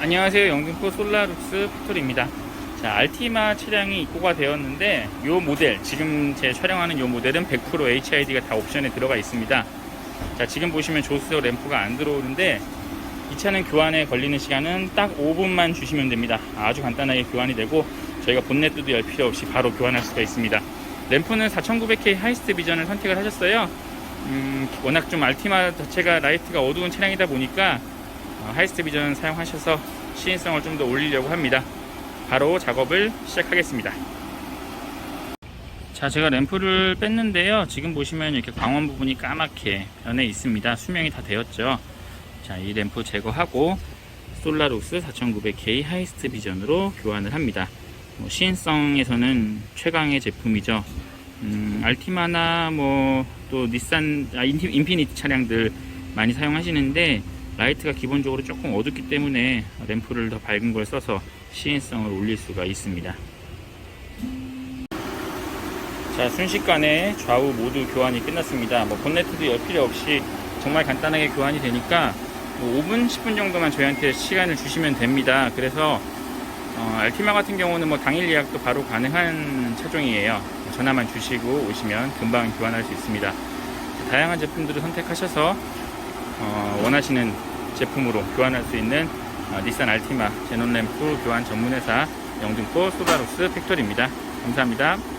안녕하세요. 영등포 솔라룩스 팩토리입니다. 자, 알티마 차량이 입고가 되었는데 이 모델, 지금 제 촬영하는 이 모델은 100% HID가 다 옵션에 들어가 있습니다. 자, 지금 보시면 조수석 램프가 안 들어오는데 이 차는 교환에 걸리는 시간은 딱 5분만 주시면 됩니다. 아주 간단하게 교환이 되고 저희가 본넷도 열 필요 없이 바로 교환할 수가 있습니다. 램프는 4900K 하이스트 비전을 선택을 하셨어요. 음, 워낙 좀 알티마 자체가 라이트가 어두운 차량이다 보니까 어, 하이스트 비전 사용하셔서 시인성을 좀 더 올리려고 합니다. 바로 작업을 시작하겠습니다. 자, 제가 램프를 뺐는데요. 지금 보시면 이렇게 광원 부분이 까맣게 변해 있습니다. 수명이 다 되었죠. 자, 이 램프 제거하고 솔라룩스 4900K 하이스트 비전으로 교환을 합니다. 뭐 시인성에서는 최강의 제품이죠. 음, 알티마나 뭐 또 닛산, 아, 인피, 인피니티 차량들 많이 사용하시는데 라이트가 기본적으로 조금 어둡기 때문에 램프를 더 밝은 걸 써서 시인성을 올릴 수가 있습니다. 자, 순식간에 좌우 모두 교환이 끝났습니다. 뭐 본네트도 열 필요 없이 정말 간단하게 교환이 되니까 뭐 5분, 10분 정도만 저희한테 시간을 주시면 됩니다. 그래서 어, 알티마 같은 경우는 뭐 당일 예약도 바로 가능한 차종이에요. 전화만 주시고 오시면 금방 교환할 수 있습니다. 다양한 제품들을 선택하셔서 어, 원하시는 제품으로 교환할 수 있는 어, 닛산 알티마 제논 램프 교환 전문회사 영등포 소다룩스 팩토리입니다. 감사합니다.